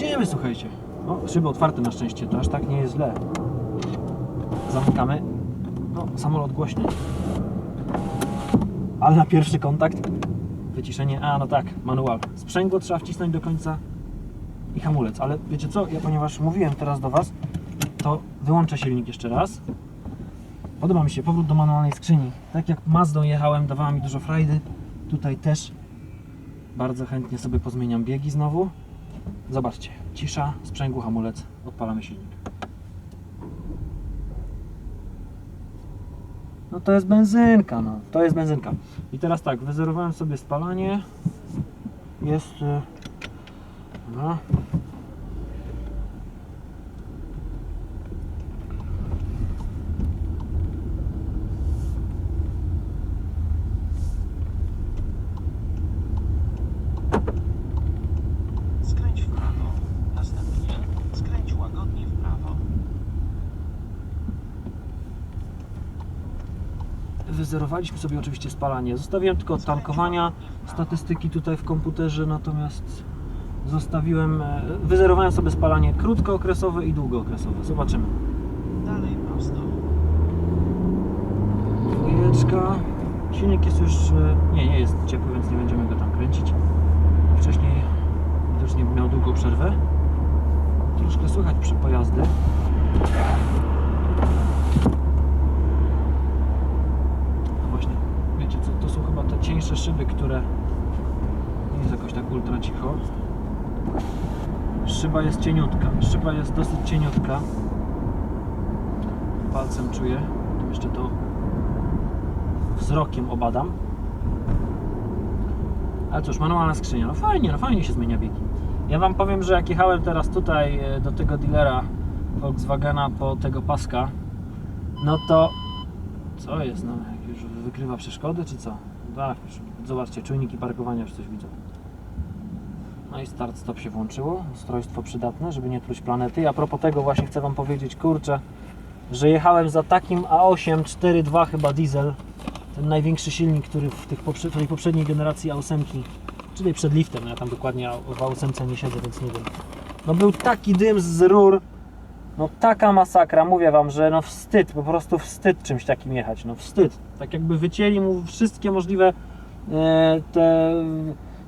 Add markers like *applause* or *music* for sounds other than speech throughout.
jedziemy, słuchajcie. O, szyby otwarte na szczęście, to aż tak nie jest źle. Zamykamy. No, samolot głośny. Ale na pierwszy kontakt wyciszenie, a no tak, manual. Sprzęgło trzeba wcisnąć do końca i hamulec, ale wiecie co, ja ponieważ mówiłem teraz do Was, to wyłączę silnik jeszcze raz. Podoba mi się powrót do manualnej skrzyni. Tak jak Mazdą jechałem, dawała mi dużo frajdy. Tutaj też bardzo chętnie sobie pozmieniam biegi znowu. Zobaczcie, cisza, sprzęgło, hamulec, odpalamy silnik. No to jest benzynka, no. To jest benzynka. I teraz tak, wyzerowałem sobie spalanie. Jest... y, No. Skręć w prawo. Następnie skręć łagodnie w prawo. Wyzerowaliśmy sobie oczywiście spalanie. Zostawiłem tylko od tankowania statystyki tutaj w komputerze, natomiast zostawiłem, e, wyzerowałem sobie spalanie krótkookresowe i długookresowe. Zobaczymy. Dalej prosto. Dwójeczka. Silnik jest już, e, nie, nie jest ciepły, więc nie będziemy go tam kręcić. Wcześniej widocznie miał długą przerwę. Troszkę słychać przy pojazdy. No właśnie, wiecie co, to cieńsze szyby, które nie jest jakoś tak ultra cicho. Szyba jest cieniutka, szyba jest dosyć cieniutka. Palcem czuję, jeszcze to wzrokiem obadam. Ale cóż, manualna skrzynia, no fajnie, no fajnie się zmienia biegi. Ja Wam powiem, że jak jechałem teraz tutaj e, do tego dealera Volkswagena po tego paska, no to co jest, no już wykrywa przeszkody, czy co? Już, zobaczcie, czujniki parkowania już coś widzą. No i start stop się włączyło, ustrojstwo przydatne, żeby nie truć planety. A propos tego właśnie chcę Wam powiedzieć, kurczę, że jechałem za takim A8 4.2 chyba diesel, ten największy silnik, który w, tych poprze- w tej poprzedniej generacji A8, czyli przed liftem, no ja tam dokładnie w A8 nie siedzę, więc nie wiem. No był taki dym z rur, no taka masakra, mówię Wam, że no wstyd, po prostu wstyd czymś takim jechać, no wstyd. Tak jakby wycięli mu wszystkie możliwe e, te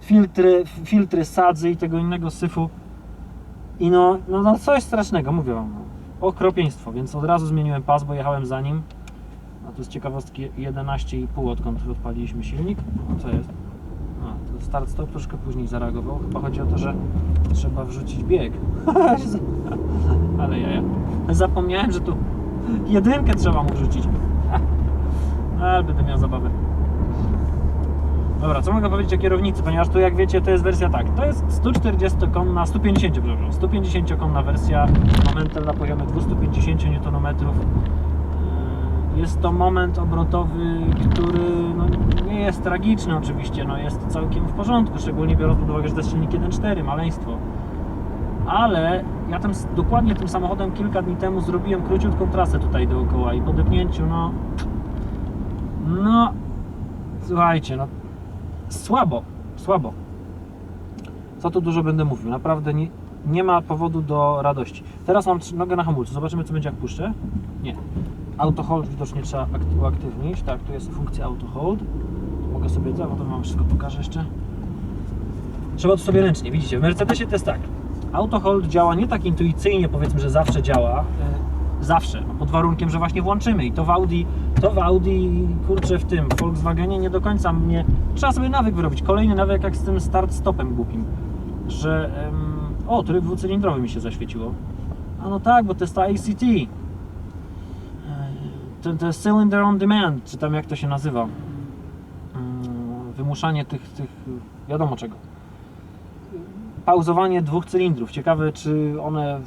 filtry, filtry sadzy i tego innego syfu. I no, no, no coś strasznego, mówię Wam. No. Okropieństwo, więc od razu zmieniłem pas, bo jechałem za nim. A to z ciekawostki 11,5 odkąd odpaliliśmy silnik. Co jest? A, start stop troszkę później zareagował. Chyba chodzi o to, że trzeba wrzucić bieg. *laughs* Ale ja, ja zapomniałem, że tu jedynkę trzeba mu wrzucić. *laughs* Ale będę miał zabawę. Dobra, co mogę powiedzieć o kierownicy, ponieważ tu jak wiecie to jest wersja tak, to jest 140-konna, 150, przepraszam, 150-konna wersja, momentem na poziomie 250 Nm. Jest to moment obrotowy, który no, nie jest tragiczny oczywiście, no, jest całkiem w porządku, szczególnie biorąc pod uwagę, że to jest silnik 1.4, maleństwo. Ale ja tam s- dokładnie tym samochodem kilka dni temu zrobiłem króciutką trasę tutaj dookoła i po depnięciu, no... No... Słuchajcie, no słabo, słabo. Co tu dużo będę mówił, naprawdę nie, nie ma powodu do radości. Teraz mam nogę na hamulcu, zobaczymy co będzie jak puszczę. Nie. Auto hold widocznie trzeba akt- uaktywnić, tak, tu jest funkcja auto hold. Mogę sobie, za potem wam wszystko pokażę jeszcze. Trzeba to sobie ręcznie, widzicie, w Mercedesie to jest tak. Auto hold działa nie tak intuicyjnie, powiedzmy, że zawsze działa. e, Zawsze, no, pod warunkiem, że właśnie włączymy i to w Audi, to w Audi, kurczę, w tym, w Volkswagenie nie do końca mnie, trzeba sobie nawyk wyrobić, kolejny nawyk jak z tym start-stopem głupim, że, em, o, tryb dwucylindrowy mi się zaświeciło, a no tak, bo to jest ta ACT, E, to, to jest Cylinder on Demand, czy tam jak to się nazywa, Mm, wymuszanie tych, tych, wiadomo czego, pauzowanie dwóch cylindrów. Ciekawe, czy one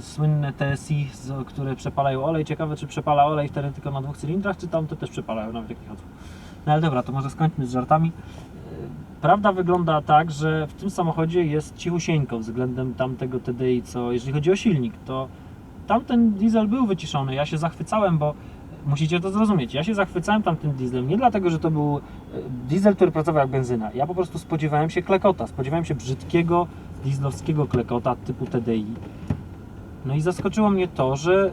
słynne TSI, które przepalają olej, ciekawe, czy przepala olej wtedy tylko na dwóch cylindrach, czy tamte też przepalają, nawet jak nie chodzą. No ale dobra, to może skończmy z żartami. Yy, Prawda wygląda tak, że w tym samochodzie jest cichusieńko względem tamtego TDI, co jeżeli chodzi o silnik, to tamten diesel był wyciszony. Ja się zachwycałem, bo musicie to zrozumieć. Ja się zachwycałem tamtym dieslem nie dlatego, że to był e, diesel, który pracował jak benzyna. Ja po prostu spodziewałem się klekota, spodziewałem się brzydkiego, dieslowskiego klekota typu TDI. No i zaskoczyło mnie to, że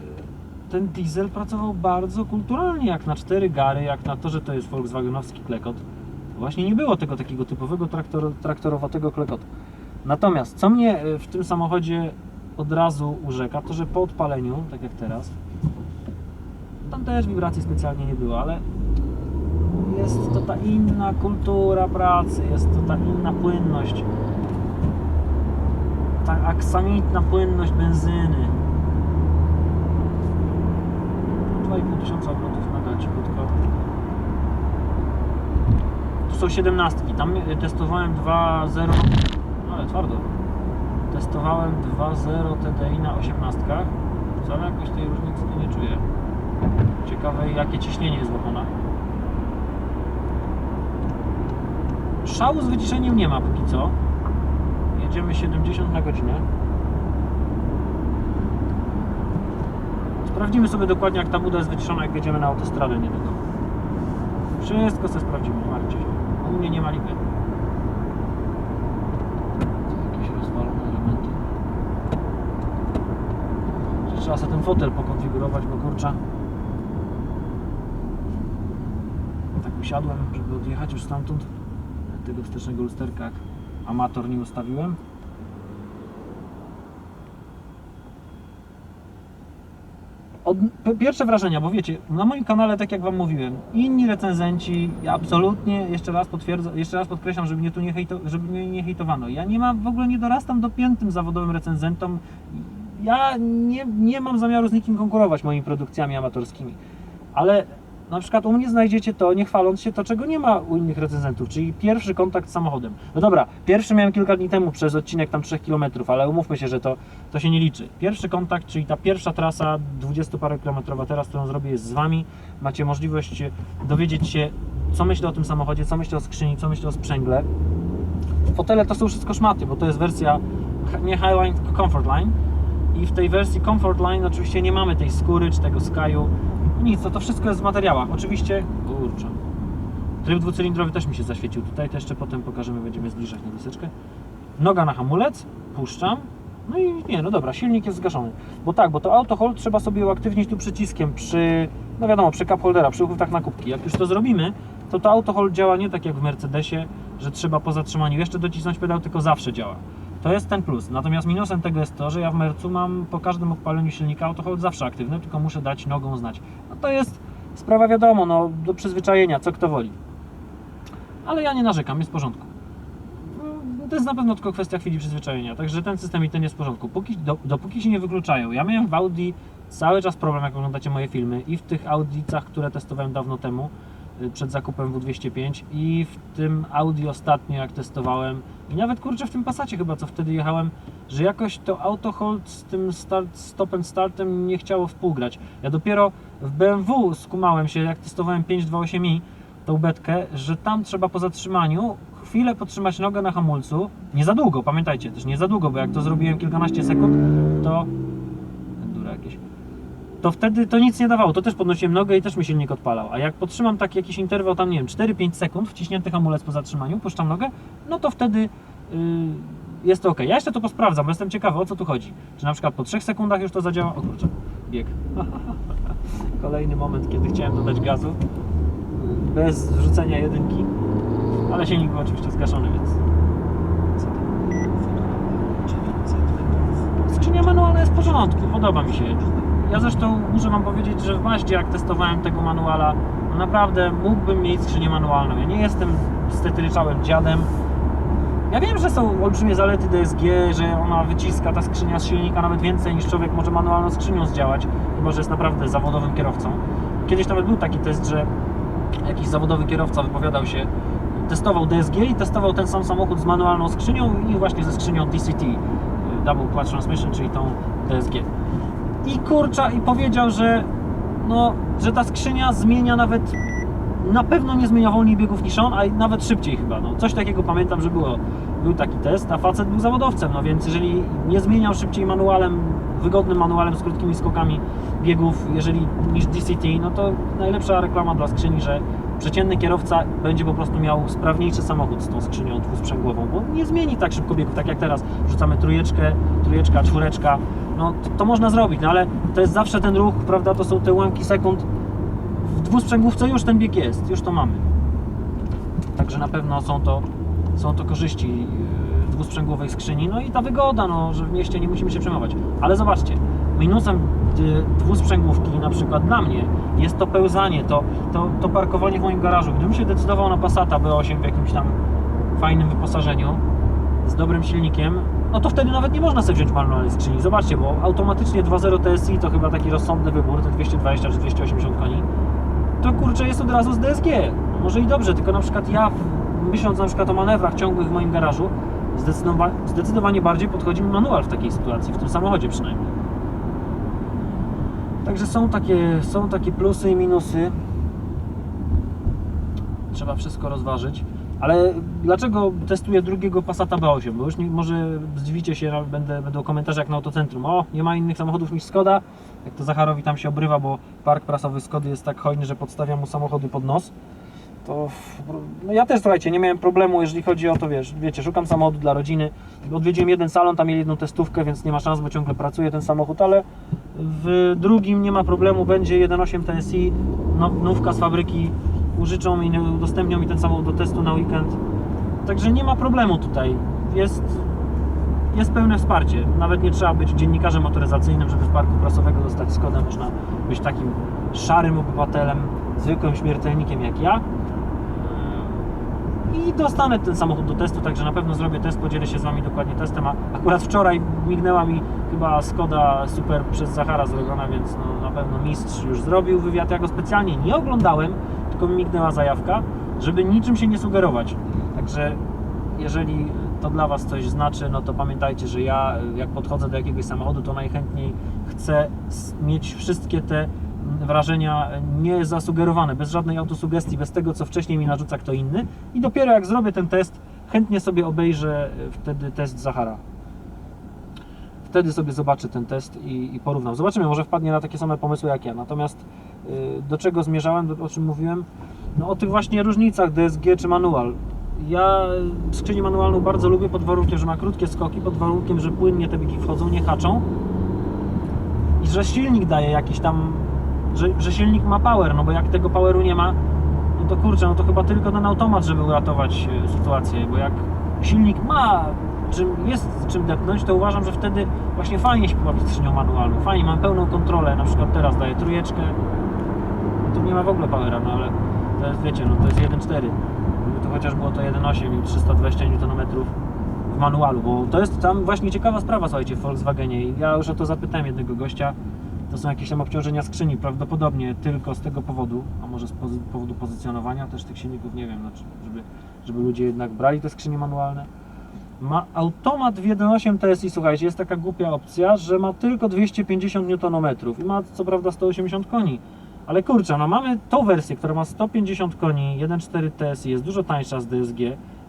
ten diesel pracował bardzo kulturalnie, jak na cztery gary, jak na to, że to jest Volkswagenowski klekot. Właśnie nie było tego takiego typowego traktor, traktorowatego klekota. Natomiast co mnie e, w tym samochodzie od razu urzeka, to że po odpaleniu, tak jak teraz, tam też wibracji specjalnie nie było, ale jest to ta inna kultura pracy, jest to ta inna płynność. Ta aksamitna płynność benzyny. 2,5 tysiąca obrotów nadal cichutko. Tu są 17. Tam testowałem 2.0, ale twardo. Testowałem 2.0 TDI na 18. Wcale jakoś tej różnicy tu nie czuję. Ciekawe jakie ciśnienie jest w oponach. Szału z wyciszeniem nie ma póki co. Jedziemy 70 na godzinę. Sprawdzimy sobie dokładnie jak ta buda jest wyciszona jak jedziemy na autostradę niedługo. Wszystko sobie sprawdzimy, martwcie się. U mnie nie ma lipy. Tu jakieś rozwalone elementy. Że Trzeba sobie ten fotel pokonfigurować, bo kurczę. Tak usiadłem, żeby odjechać już stamtąd. Tego wstecznego lusterka jak amator nie ustawiłem. Od, pierwsze wrażenia, bo wiecie, na moim kanale, tak jak Wam mówiłem, inni recenzenci, ja absolutnie, jeszcze raz potwierdzam, jeszcze raz podkreślam, żeby mnie tu nie, hejto, żeby mnie nie hejtowano. Ja nie mam, w ogóle nie dorastam do piętym zawodowym recenzentom. Ja nie, nie mam zamiaru z nikim konkurować moimi produkcjami amatorskimi. Ale na przykład u mnie znajdziecie to, nie chwaląc się, to czego nie ma u innych recenzentów, czyli pierwszy kontakt z samochodem. No dobra, pierwszy miałem kilka dni temu przez odcinek tam 3 km, ale umówmy się, że to, to się nie liczy. Pierwszy kontakt, czyli ta pierwsza trasa 20 parę kilometrowa teraz, którą zrobię jest z Wami. Macie możliwość dowiedzieć się, co myślę o tym samochodzie, co myślę o skrzyni, co myślę o sprzęgle. Fotele to są wszystko szmaty, bo to jest wersja nie Highline, tylko Comfort Line. I w tej wersji Comfort Line oczywiście nie mamy tej skóry czy tego skaju. Nic, to, to wszystko jest w materiałach. Oczywiście, kurczę. Tryb dwucylindrowy też mi się zaświecił tutaj, to jeszcze potem pokażemy, będziemy zbliżać na deseczkę. Noga na hamulec, puszczam. No i nie, no dobra, silnik jest zgaszony. Bo tak, bo to auto hold trzeba sobie uaktywnić tu przyciskiem przy, no wiadomo, przy cup holdera, przy uchwytach na kubki. Jak już to zrobimy, to to auto hold działa nie tak jak w Mercedesie, że trzeba po zatrzymaniu jeszcze docisnąć pedał, tylko zawsze działa. To jest ten plus. Natomiast minusem tego jest to, że ja w Mercu mam po każdym odpaleniu silnika auto hold zawsze aktywne, tylko muszę dać nogą znać. No to jest sprawa wiadomo, no do przyzwyczajenia, co kto woli. Ale ja nie narzekam, jest w porządku. Mm, To jest na pewno tylko kwestia chwili przyzwyczajenia, także ten system i ten jest w porządku. Póki, do, dopóki się nie wykluczają. Ja miałem w Audi cały czas problem, jak oglądacie moje filmy i w tych Audicach, które testowałem dawno temu, przed zakupem W205 i w tym Audi ostatnio jak testowałem i nawet kurczę w tym Passacie chyba co wtedy jechałem, że jakoś to auto hold z tym start, stop and startem nie chciało współgrać. Ja dopiero w BMW skumałem się jak testowałem 528i tą betkę, że tam trzeba po zatrzymaniu chwilę podtrzymać nogę na hamulcu, nie za długo, pamiętajcie, też nie za długo, bo jak to zrobiłem kilkanaście sekund, to to wtedy to nic nie dawało. To też podnosiłem nogę i też mi silnik odpalał. A jak podtrzymam taki jakiś interwał, tam nie wiem, 4-5 sekund, wciśnięty hamulec po zatrzymaniu, puszczam nogę, no to wtedy yy, jest to ok. Ja jeszcze to posprawdzam, jestem ciekawy o co tu chodzi. Czy na przykład po 3 sekundach już to zadziała? O kurczę, bieg. *laughs* Kolejny moment, kiedy chciałem dodać gazu. Bez wrzucenia jedynki. Ale silnik był oczywiście zgaszony, więc. Co tam? 900 metrów. Skrzynia manualna jest w porządku, podoba mi się. Ja zresztą muszę Wam powiedzieć, że w Maździe jak testowałem tego manuala, naprawdę mógłbym mieć skrzynię manualną. Ja nie jestem stetryczałym dziadem. Ja wiem, że są olbrzymie zalety DSG, że ona wyciska ta skrzynia z silnika nawet więcej niż człowiek może manualną skrzynią zdziałać, chyba że jest naprawdę zawodowym kierowcą. Kiedyś nawet był taki test, że jakiś zawodowy kierowca wypowiadał się, testował DSG i testował ten sam samochód z manualną skrzynią i właśnie ze skrzynią DCT, y, Double Clutch Transmission, czyli tą DSG. I kurcza, i powiedział, że no, że ta skrzynia zmienia nawet na pewno nie zmienia wolniej biegów niż on, a nawet szybciej chyba. No, coś takiego pamiętam, że było. Był taki test, a facet był zawodowcem, no więc jeżeli nie zmieniał szybciej manualem, wygodnym manualem z krótkimi skokami biegów, jeżeli niż DCT, no to najlepsza reklama dla skrzyni, że przeciętny kierowca będzie po prostu miał sprawniejszy samochód z tą skrzynią dwusprzęgłową, bo nie zmieni tak szybko biegów, tak jak teraz. Rzucamy trójeczkę, trójeczka, czwóreczka, no to, to można zrobić, no ale to jest zawsze ten ruch, prawda, to są te ułamki sekund. W dwusprzęgłówce już ten bieg jest, już to mamy. Także na pewno są to, są to korzyści yy, dwusprzęgłowej skrzyni. No i ta wygoda, no, że w mieście nie musimy się przejmować. Ale zobaczcie, minusem y, dwusprzęgłówki na przykład dla mnie jest to pełzanie, to, to, to parkowanie w moim garażu. Gdybym się decydował na Passata B8 w jakimś tam fajnym wyposażeniu, z dobrym silnikiem, no to wtedy nawet nie można sobie wziąć manualnej skrzyni. Zobaczcie, bo automatycznie 2.0 TSI to chyba taki rozsądny wybór, te 220 czy 280 koni to kurczę jest od razu z DSG. Może i dobrze, tylko na przykład ja, myśląc na przykład o manewrach ciągłych w moim garażu, zdecydowa- zdecydowanie bardziej podchodzi mi manual w takiej sytuacji, w tym samochodzie przynajmniej. Także są takie, są takie plusy i minusy. Trzeba wszystko rozważyć. Ale dlaczego testuję drugiego Passata B8? Bo już nie, może zdziwicie się, będę, będą komentarze jak na autocentrum. O, nie ma innych samochodów niż Skoda. Jak to Zacharowi tam się obrywa, bo park prasowy Skody jest tak hojny, że podstawia mu samochody pod nos. To no ja też słuchajcie, nie miałem problemu, jeżeli chodzi o to, wiesz, wiecie, szukam samochodu dla rodziny. Odwiedziłem jeden salon, tam mieli jedną testówkę, więc nie ma szans, bo ciągle pracuje ten samochód, ale w drugim nie ma problemu, będzie 1.8 TSI, no, nówka z fabryki, użyczą mi, udostępnią mi ten samochód do testu na weekend. Także nie ma problemu tutaj. Jest, jest pełne wsparcie. Nawet nie trzeba być dziennikarzem motoryzacyjnym, żeby z parku prasowego dostać Skodę. Można być takim szarym obywatelem, zwykłym śmiertelnikiem jak ja. I dostanę ten samochód do testu, także na pewno zrobię test, podzielę się z Wami dokładnie testem. A akurat wczoraj mignęła mi chyba Skoda Super przez Zachara zrobiona, więc no, na pewno mistrz już zrobił wywiad. Ja go specjalnie nie oglądałem, tylko mi mignęła zajawka, żeby niczym się nie sugerować. Także jeżeli to dla Was coś znaczy, no to pamiętajcie, że ja jak podchodzę do jakiegoś samochodu, to najchętniej chcę mieć wszystkie te mm, wrażenia nie zasugerowane, bez żadnej autosugestii, bez tego, co wcześniej mi narzuca kto inny. I dopiero jak zrobię ten test, chętnie sobie obejrzę e, wtedy test Zachara. Wtedy sobie zobaczę ten test i, i porównam. Zobaczymy, może wpadnie na takie same pomysły jak ja. Natomiast y, do czego zmierzałem, o czym mówiłem? No o tych właśnie różnicach DSG czy manual. Ja skrzynię manualną bardzo lubię pod warunkiem, że ma krótkie skoki, pod warunkiem, że płynnie te biegi wchodzą, nie haczą i że silnik daje jakiś tam, że, że silnik ma power, no bo jak tego poweru nie ma, no to kurczę, no to chyba tylko ten automat, żeby uratować e, sytuację, bo jak silnik ma czym, jest czym depnąć, to uważam, że wtedy właśnie fajnie się pobawić skrzynią manualną, fajnie, mam pełną kontrolę, na przykład teraz daję trójeczkę, nie ma w ogóle powera, no ale to jest, wiecie, no to jest 1.4, gdyby to chociaż było to 1.8 i 320 Nm w manualu, bo to jest tam właśnie ciekawa sprawa, słuchajcie, w Volkswagenie ja już o to zapytałem jednego gościa, to są jakieś tam obciążenia skrzyni, prawdopodobnie tylko z tego powodu, a może z powodu pozycjonowania też tych silników, nie wiem, znaczy, żeby, żeby ludzie jednak brali te skrzynie manualne. Ma automat w 1.8 TSI, słuchajcie, jest taka głupia opcja, że ma tylko 250 Nm i ma co prawda 180 koni. Ale kurczę, no mamy tą wersję, która ma 150 koni, 1.4 TSI, jest dużo tańsza z DSG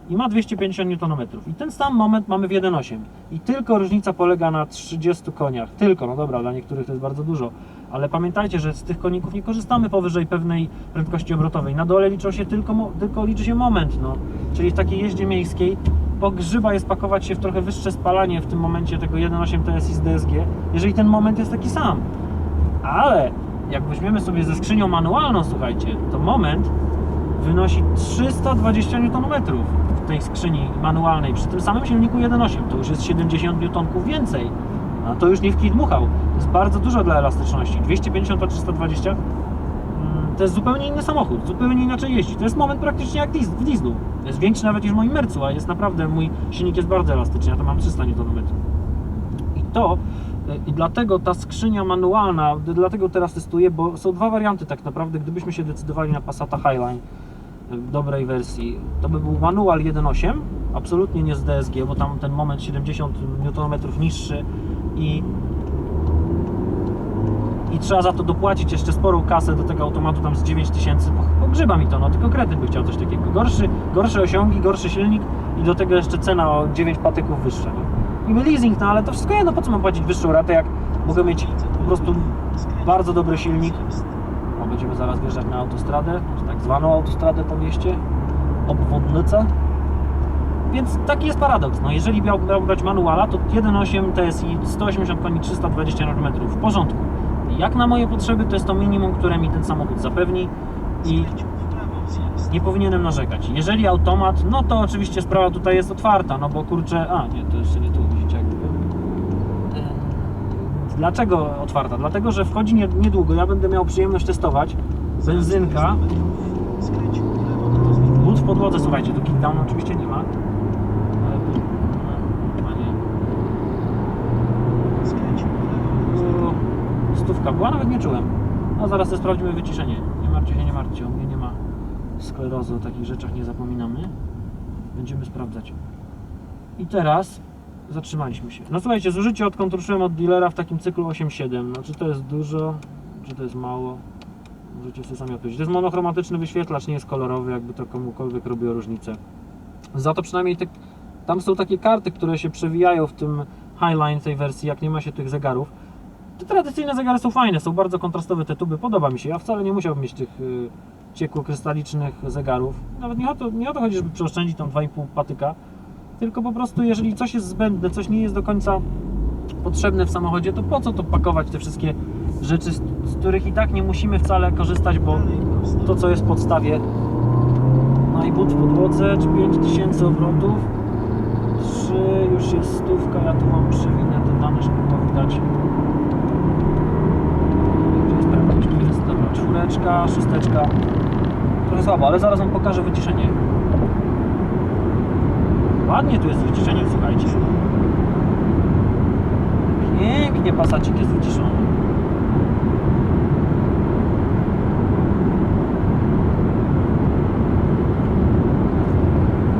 i ma 250 Nm. I ten sam moment mamy w 1.8. I tylko różnica polega na 30 koniach. Tylko, no dobra, dla niektórych to jest bardzo dużo. Ale pamiętajcie, że z tych koników nie korzystamy powyżej pewnej prędkości obrotowej. Na dole liczą się tylko, tylko liczy się moment, no. Czyli w takiej jeździe miejskiej pogrzyba jest pakować się w trochę wyższe spalanie w tym momencie tego 1.8 TSI z DSG, jeżeli ten moment jest taki sam. Ale jak weźmiemy sobie ze skrzynią manualną, słuchajcie, to moment wynosi 320 Nm w tej skrzyni manualnej przy tym samym silniku 1.8. To już jest 70 Nm więcej. A to już nie w dmuchał. To jest bardzo dużo dla elastyczności. 250 a 320 mm, to jest zupełnie inny samochód, zupełnie inaczej jeździ. To jest moment praktycznie jak w dieslu. Jest większy nawet niż w moim Mercu, a jest naprawdę, mój silnik jest bardzo elastyczny, ja to mam 300 Nm. I to, i dlatego ta skrzynia manualna, dlatego teraz testuję, bo są dwa warianty tak naprawdę, gdybyśmy się decydowali na Passata Highline y, w dobrej wersji, to by był manual 1.8, absolutnie nie z DSG, bo tam ten moment 70 Nm niższy i i trzeba za to dopłacić jeszcze sporą kasę do tego automatu tam z 9000, bo pogrzyba mi to, no tylko kretyn by chciał coś takiego. Gorszy, gorsze osiągi, gorszy silnik i do tego jeszcze cena o 9 patyków wyższa. Niby leasing, no ale to wszystko jedno, po co mam płacić wyższą ratę, jak mogę mieć po prostu bardzo dobry silnik. Będziemy zaraz wjeżdżać na autostradę, tak zwaną autostradę po mieście, obwodnicę. Więc taki jest paradoks. No, jeżeli miał, miał brać manuala, to 1.8 TSI 180 koni 320 Nm w porządku. Jak na moje potrzeby, to jest to minimum, które mi ten samochód zapewni i nie powinienem narzekać. Jeżeli automat, no to oczywiście sprawa tutaj jest otwarta, no bo kurczę, a nie, to jeszcze nie tu widzicie jak gdyby. Em, Dlaczego otwarta? Dlatego, że wchodzi nie- niedługo, ja będę miał przyjemność testować benzynka, but w podłodze, słuchajcie, tu kickdown oczywiście nie ma. No, Stówka była, nawet nie czułem. A zaraz to sprawdzimy wyciszenie. Nie martwcie się, nie martwcie, u mnie nie ma sklerozy, o takich rzeczach nie zapominamy. Będziemy sprawdzać. I teraz zatrzymaliśmy się. No słuchajcie, zużycie odkąd ruszyłem od dealera w takim cyklu 8.7. No czy to jest dużo, czy to jest mało? Możecie sobie sami odpowiedzieć. To jest monochromatyczny wyświetlacz, nie jest kolorowy, jakby to komukolwiek robiło różnicę. Za to przynajmniej te, tam są takie karty, które się przewijają w tym Highline tej wersji, jak nie ma się tych zegarów. Te tradycyjne zegary są fajne, są bardzo kontrastowe te tuby, podoba mi się. Ja wcale nie musiałbym mieć tych y, ciekło-krystalicznych zegarów. Nawet nie o, to, nie o to chodzi, żeby przeoszczędzić tam 2,5 patyka, tylko po prostu jeżeli coś jest zbędne, coś nie jest do końca potrzebne w samochodzie, to po co to pakować te wszystkie rzeczy, z, z których i tak nie musimy wcale korzystać, bo to co jest w podstawie no i but w podłodze, czy 5000 obrotów 3, już jest stówka, ja tu mam przewinę te dane, żeby było widać. Gdzie jest jest, dobra, czwóreczka, szósteczka. Trochę słabo, ale zaraz wam pokażę wyciszenie ładnie tu jest wyciszenie, słuchajcie pięknie pasacik jest wyciszony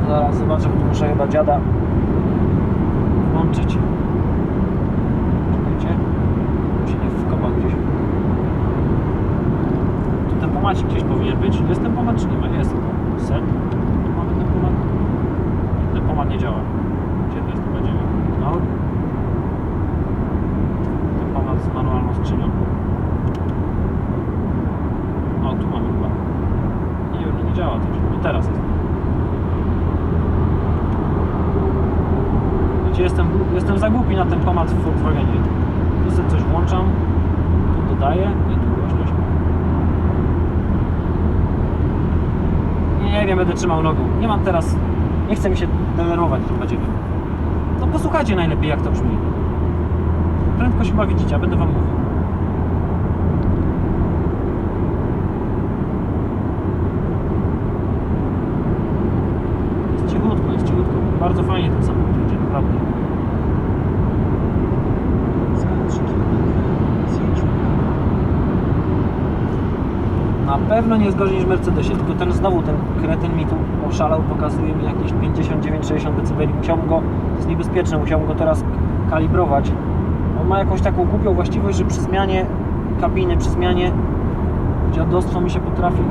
Zaraz zobaczę, bo muszę chyba dziada włączyć. Czekajcie. Się nie wkopał gdzieś. Tu tempomacik gdzieś powinien być. Jest tempomat czy nie ma? Jest. Set. Tu mamy tempomat. Tempomat nie działa. Gdzie to jest? Tu będzie. No. Tempomat z manualną skrzynią. O, tu mamy chyba. Nie, nie działa też. No teraz jest. Wiecie, jestem, jestem za głupi na ten pomad w Volkswagenie. Tu sobie coś włączam, tu dodaję, nie tu głośność. Nie wiem, będę trzymał nogą. Nie mam teraz, nie chcę mi się denerwować tym badziewiem. No posłuchajcie najlepiej jak to brzmi. Prędkość chyba widzicie, a będę wam mówił. Jest cichutko, jest cichutko. Bardzo fajnie ten samochód jedzie, naprawdę. Za 3 km. Zjedź w prawo. Na pewno nie jest gorzej niż Mercedesie, tylko ten znowu, ten kretyn mi tu oszalał, pokazuje mi jakieś 59-60 dB. Musiałbym go, to jest niebezpieczne, musiałbym go teraz kalibrować. On ma jakąś taką głupią właściwość, że przy zmianie kabiny, przy zmianie dziadostwo mi się potrafi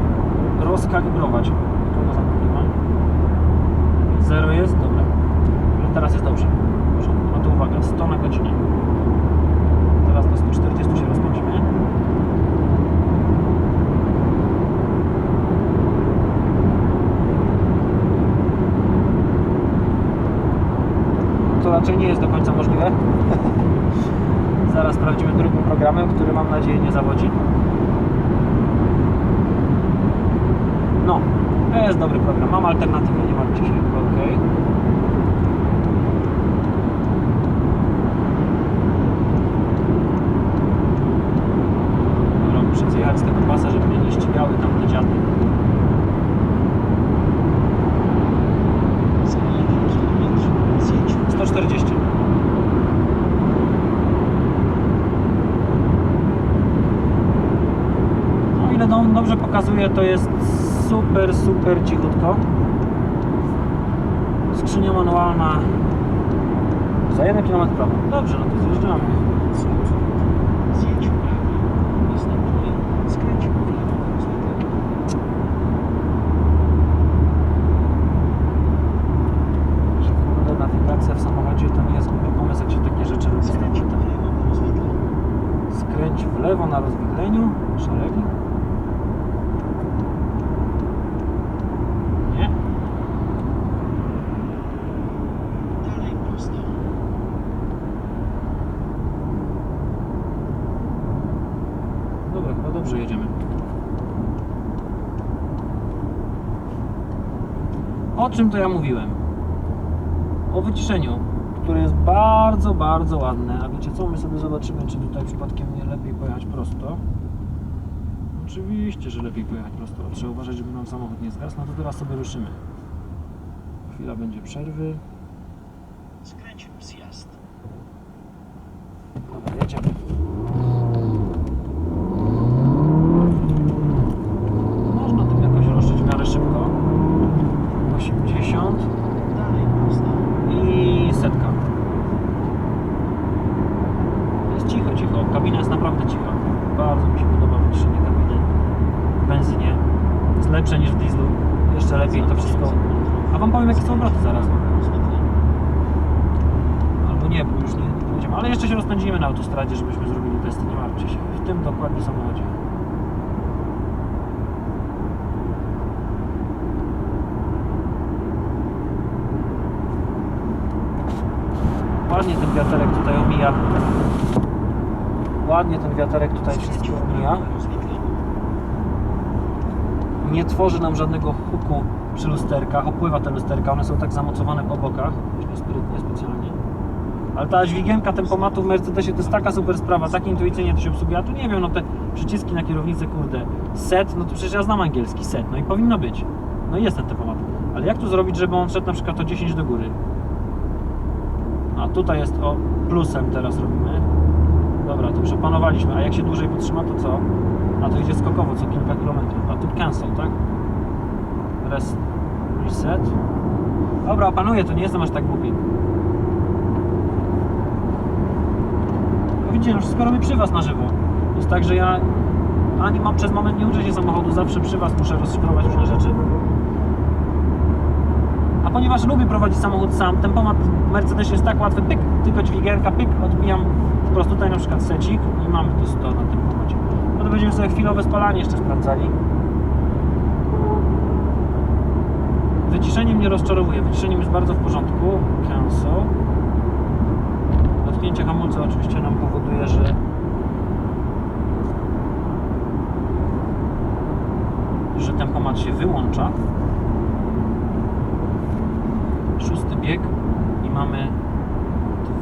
rozkalibrować. Tu go zamknijmy. Zero jest? Dobra. Ale teraz jest dobrze. Porządku. No to uwaga, 100 na godzinę. Teraz do 140 się rozpędzimy. Raczej nie jest do końca możliwe. *laughs* Zaraz sprawdzimy drugim programem, który mam nadzieję nie zawodzi. No, to jest dobry program. Mam alternatywę, nie martwcie się. Dobra, muszę zjechać z tego pasa, żeby mnie nie ścigały tam te dziady. Za 1 km. Zjedź w prawo. 140. No ile dom pokazuje, to jest super, super cichutko. Skrzynia manualna za 1 km. Dobrze, no to zjeżdżamy. Zjedź w prawo. Następnie skręć w prawo na rozwidlenie. Że kurde, nawigacja w samochodzie to nie jest głupi pomysł, jak się takie rzeczy robi z Skręć w tabletem. prawo na rozwidlenie. Skręć w lewo na rozwidleniu. Szeregi. Chyba dobrze jedziemy. O czym to ja mówiłem? O wyciszeniu, które jest bardzo, bardzo ładne. A wiecie co? My sobie zobaczymy, czy tutaj przypadkiem nie lepiej pojechać prosto. Oczywiście, że lepiej pojechać prosto. Trzeba uważać, żeby nam samochód nie zgasł. No to teraz sobie ruszymy. Chwila będzie przerwy. Skręć w zjazd. Dobra, jedziemy. Można tym jakoś ruszyć w miarę szybko. 80 Dalej prosto. i setka. Jest cicho, cicho. Kabina jest naprawdę cicha. Bardzo mi się podoba wyciszenie kabiny w benzynie. Jest lepsze niż w dieslu. Jeszcze lepiej to wszystko. A wam powiem jakie są obroty zaraz. Albo nie, bo już nie, nie będziemy. Ale jeszcze się rozpędzimy na autostradzie, żebyśmy zrobili testy. Nie martwcie się. W tym dokładnie samochodzie. Ładnie ten wiaterek tutaj omija. Ładnie ten wiaterek tutaj wszystko omija. Nie tworzy nam żadnego huku przy lusterkach. Opływa te lusterka, one są tak zamocowane po bokach. Sprytnie, specjalnie. Ale ta dźwigienka tempomatu w Mercedesie to jest taka super sprawa, tak intuicyjnie to się obsługuje. Ja tu nie wiem, no te przyciski na kierownicę, kurde, set, no to przecież ja znam angielski, set, no i powinno być. No i jest ten tempomat. Ale jak tu zrobić, żeby on szedł na przykład o 10 do góry? A tutaj jest o plusem teraz robimy. Dobra, to już opanowaliśmy. A jak się dłużej potrzyma, to co? A to idzie skokowo co kilka kilometrów. A tu cancel, tak? Res... Reset. Dobra, opanuję, to nie jestem aż tak głupi. Widzicie, no wszystko robię przy Was na żywo. Jest tak, że ja ani mam przez moment nie uczę się samochodu, zawsze przy Was muszę rozszyfrować różne rzeczy. A ponieważ lubię prowadzić samochód sam, tempomat w Mercedesie jest tak łatwy, pyk, tylko dźwigienka, pyk, odbijam po prostu tutaj na przykład secik i mamy to 100 na tempomacie. No to będziemy sobie chwilowe spalanie jeszcze sprawdzali. Wyciszenie mnie rozczarowuje, wyciszeniem jest bardzo w porządku. Cancel. Dotknięcie hamulca oczywiście nam powoduje, że że tempomat się wyłącza szósty bieg i mamy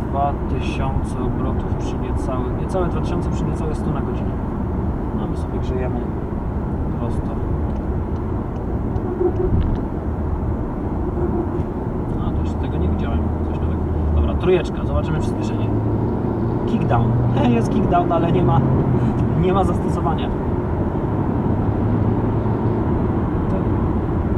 2000 obrotów przy niecałe, niecałe 2000 przy niecałe 100 na godzinę. No my sobie grzejemy prosto. No to jeszcze tego nie widziałem, coś nowego. Dobra, trójeczka, zobaczymy przyspieszenie. Kickdown. *laughs* Jest kickdown, ale nie ma, *laughs* nie ma zastosowania.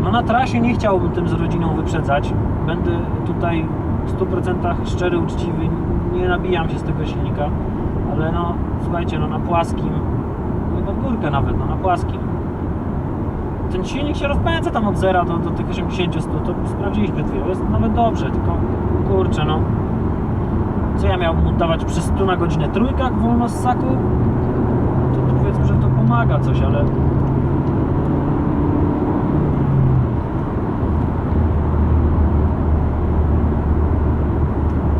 No na trasie nie chciałbym tym z rodziną wyprzedzać. Będę tutaj w 100% szczery, uczciwy. Nie nabijam się z tego silnika. Ale no, słuchajcie, no na płaskim, no pod górkę nawet, no na płaskim. Ten silnik się rozpędza tam od 0 do, do tych 80 100 to sprawdziliśmy chwilą. Jest nawet dobrze, tylko kurczę, no. Co ja miałbym mu dawać przy 100 na godzinę trójkach wolno z saku? To, powiedzmy, że to pomaga coś, ale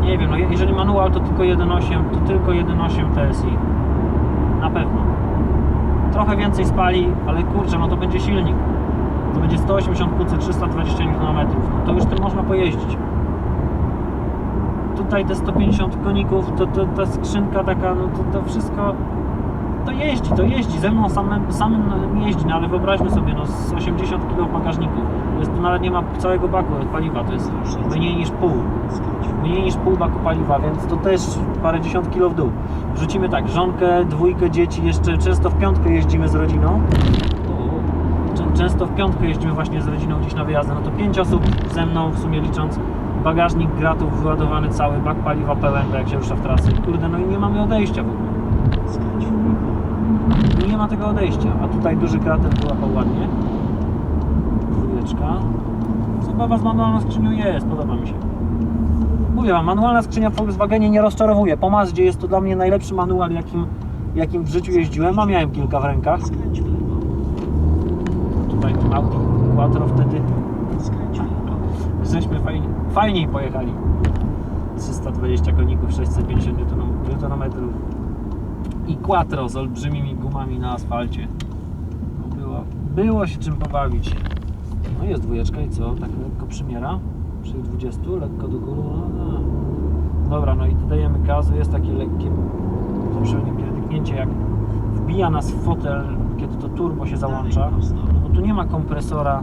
Nie wiem, no je- jeżeli manual to tylko 1.8, to tylko 1.8 TSI. Na pewno. Trochę więcej spali, ale kurczę, no to będzie silnik. To będzie 180 kC, 320 Nm. No to już tym można pojeździć. Tutaj te 150 koników, to, to ta skrzynka taka, no to, to wszystko to jeździ, to jeździ. Ze mną samym, samym jeździ, no ale wyobraźmy sobie, no z 80 kg bagażniku. To jest, tu nawet nie ma całego baku paliwa, to jest mniej niż pół mniej niż pół baku paliwa, więc to też parę dziesiąt kilo w dół. Wrzucimy tak, żonkę, dwójkę dzieci, jeszcze często w piątkę jeździmy z rodziną. Czę- Często w piątkę jeździmy właśnie z rodziną gdzieś na wyjazdy, no to pięć osób ze mną w sumie licząc. Bagażnik gratów wyładowany cały, bak paliwa pełen, jak się rusza w trasy. Kurde, no i nie mamy odejścia w ogóle. Skręć w. Nie ma tego odejścia, a tutaj duży krater wyłapał ładnie. Dwójeczka. Zabawa z manualną skrzynią jest, podoba mi się. Mówię wam, manualna skrzynia w Volkswagenie nie rozczarowuje. Po Mazdzie jest to dla mnie najlepszy manual, jakim, jakim w życiu jeździłem, a miałem kilka w rękach. Tutaj Audi Quattro wtedy żeśmy fajnie, fajniej pojechali. 320 koników, 650 Nm i Quattro z olbrzymimi gumami. na asfalcie. No było, było się czym pobawić. No jest dwójeczka i co? Tak lekko przymiera? Przy 20, lekko do góry. No, no. Dobra, no i dodajemy gazu, jest takie lekkie poprzednie pierdyknięcie, jak wbija nas w fotel, kiedy to turbo się załącza. No bo tu nie ma kompresora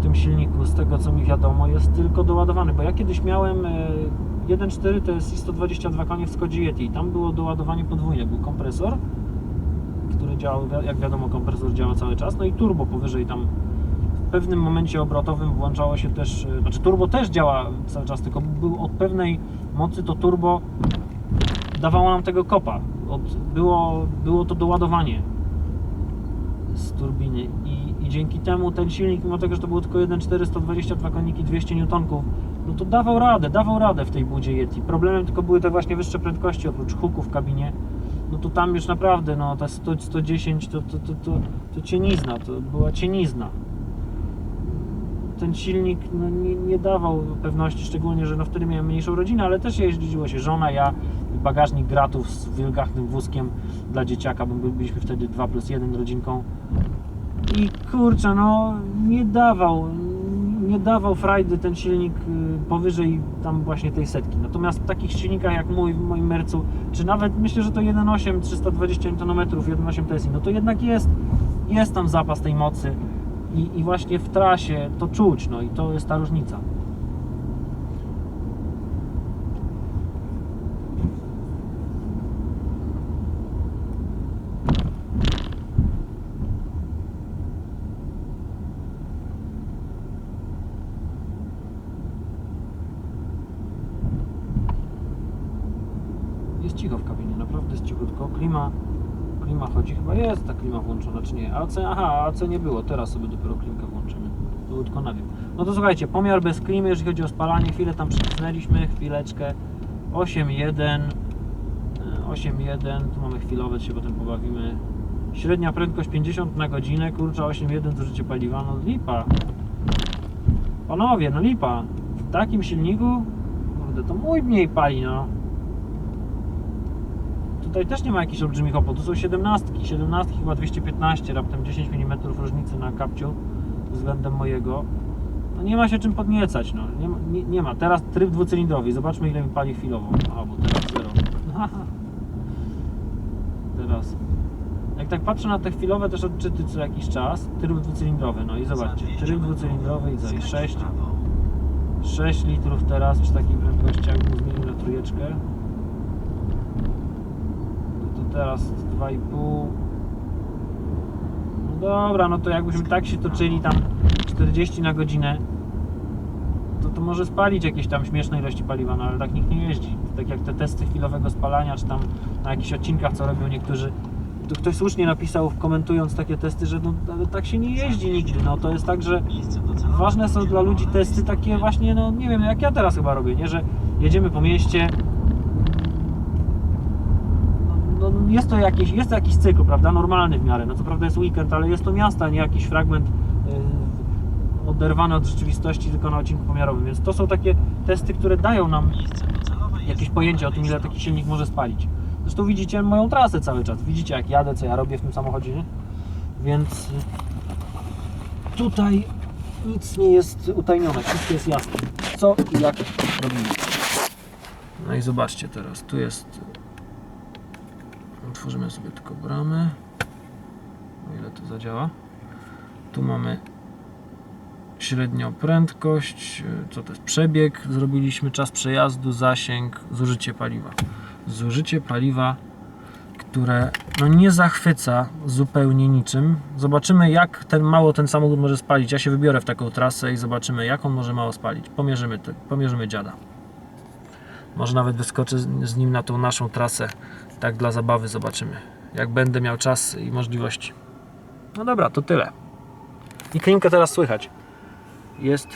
tym silniku, z tego co mi wiadomo, jest tylko doładowany, bo ja kiedyś miałem e, 1.4 to jest i 122 konie w Skodzie Yeti. I tam było doładowanie podwójne, był kompresor, który działał, jak wiadomo kompresor działa cały czas, no i turbo powyżej tam. W pewnym momencie obrotowym włączało się też, e, znaczy turbo też działa cały czas, tylko był od pewnej mocy to turbo dawało nam tego kopa, od, było, było to doładowanie z turbiny dzięki temu ten silnik, mimo tego, że to było tylko 1.4, 122 koniki, 200 newtonków, no to dawał radę, dawał radę w tej budzie Yeti. Problemem tylko były te właśnie wyższe prędkości, oprócz huku w kabinie, no to tam już naprawdę, no ta 100, 110 to, to, to, to, to cienizna, to była cienizna. Ten silnik no, nie, nie dawał pewności, szczególnie, że no wtedy miałem mniejszą rodzinę, ale też jeździło się żona, ja, bagażnik gratów z wielgachnym wózkiem dla dzieciaka, bo my byliśmy wtedy 2 plus 1 rodzinką. I kurczę, no nie dawał, nie dawał frajdy ten silnik y, powyżej tam właśnie tej setki. Natomiast w takich silnikach jak mój, w moim Mercu, czy nawet myślę, że to 1.8, 320 Nm, 1.8 TSI, no to jednak jest, jest tam zapas tej mocy i, i właśnie w trasie to czuć, no i to jest ta różnica. Jest cicho w kabinie, naprawdę jest cichutko. Klima, klima chodzi, chyba jest ta klima włączona, czy nie? AC, aha, AC nie było, teraz sobie dopiero klimkę włączymy. Było tylko na wiem. No to słuchajcie, pomiar bez klimy, jeżeli chodzi o spalanie, chwilę tam przycisnęliśmy, chwileczkę. 8.1, e, 8.1, tu mamy chwilowe, się potem pobawimy. Średnia prędkość 50 na godzinę, kurczę 8.1 zużycie paliwa, no lipa. Panowie, no lipa. W takim silniku, kurde, to mój mniej pali, no. Tutaj też nie ma jakichś olbrzymich opłat, tu są 17, 17 chyba 215, raptem 10 mm różnicy na kapciu względem mojego. No nie ma się czym podniecać, no. Nie ma, nie, nie ma. Teraz tryb dwucylindrowy, zobaczmy ile mi pali chwilowo. Aha, bo teraz zero. *laughs* teraz. Jak tak patrzę na te chwilowe też odczyty co jakiś czas, tryb dwucylindrowy, no i zobaczcie, Za 200 tryb dwucylindrowy i co, i skręć w 6, prawo. 6 litrów teraz przy takiej prędkości, jakbym zmienił na trójeczkę. To teraz 2,5. No dobra, no to jakbyśmy tak się toczyli tam 40 na godzinę, to to może spalić jakieś tam śmieszne ilości paliwa, no ale tak nikt nie jeździ. Tak jak te testy chwilowego spalania, czy tam na jakichś odcinkach, co robią niektórzy. Tu ktoś słusznie napisał, komentując takie testy, że no, tak się nie jeździ nigdy. No to jest tak, że ważne są dla ludzi testy takie właśnie, no nie wiem, jak ja teraz chyba robię, nie? Że jedziemy po mieście. No, no jest to jakiś, jest to jakiś cykl, prawda? Normalny w miarę. No co prawda jest weekend, ale jest to miasto, a nie jakiś fragment yy, oderwany od rzeczywistości tylko na odcinku pomiarowym. Więc to są takie testy, które dają nam jakieś po pojęcie o tym, ile taki silnik może spalić. Zresztą widzicie moją trasę cały czas. Widzicie, jak jadę, co ja robię w tym samochodzie, nie? Więc tutaj nic nie jest utajnione, wszystko jest jasne. Co i jak robimy. No i zobaczcie teraz, tu jest... Otworzymy sobie tylko bramę. O ile to zadziała. Tu mamy średnią prędkość, co to jest przebieg, zrobiliśmy czas przejazdu, zasięg, zużycie paliwa. Zużycie paliwa, które no nie zachwyca zupełnie niczym. Zobaczymy jak ten mało ten samochód może spalić. Ja się wybiorę w taką trasę i zobaczymy jak on może mało spalić. Pomierzymy, te, pomierzymy dziada. Może nawet wyskoczę z, z nim na tą naszą trasę. Tak dla zabawy zobaczymy. Jak będę miał czas i możliwości. No dobra, to tyle. I klinkę teraz słychać. Jest